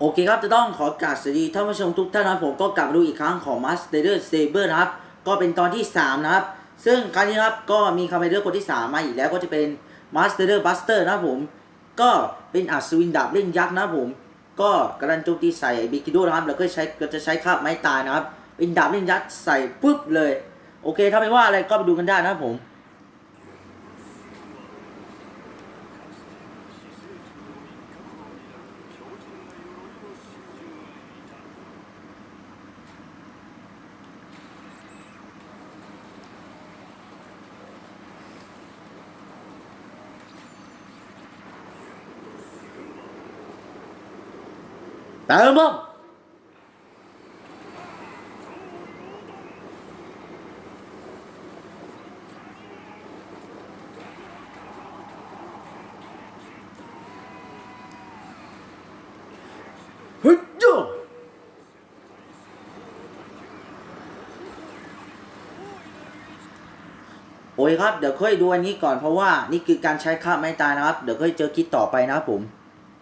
โอเคครับจะต้องขอกราบสวัสดีท่านผู้ชมทุกท่านนะผมก็กลับมาดูอีกครั้งของ Master Saber นะครับ ก็เป็นตอนที่ 3 นะครับ ซึ่งครั้งนี้ครับก็มีคาเมเดอร์คนที่ 3 มาอีกแล้วก็จะเป็น Master Buster นะครับผม ก็เป็นอัศวินดาบเล่นยักษ์นะผม ก็กำลังโจมตีใส่บิกิโดนะครับแล้วก็ใช้ก็จะใช้คาบไม้ตายนะครับ เป็นดาบเล่นยักษ์ใส่ปุ๊บเลย โอเคถ้าไม่ว่าอะไรก็ไปดูกันได้นะครับผม เติมบ้างเฮ้ยโอ้ยครับ เดี๋ยวค่อยดูอันนี้ก่อนเพราะว่านี่คือการใช้ค่าไม้ตายนะครับ เดี๋ยวค่อยเจอคลิปต่อไปนะครับผม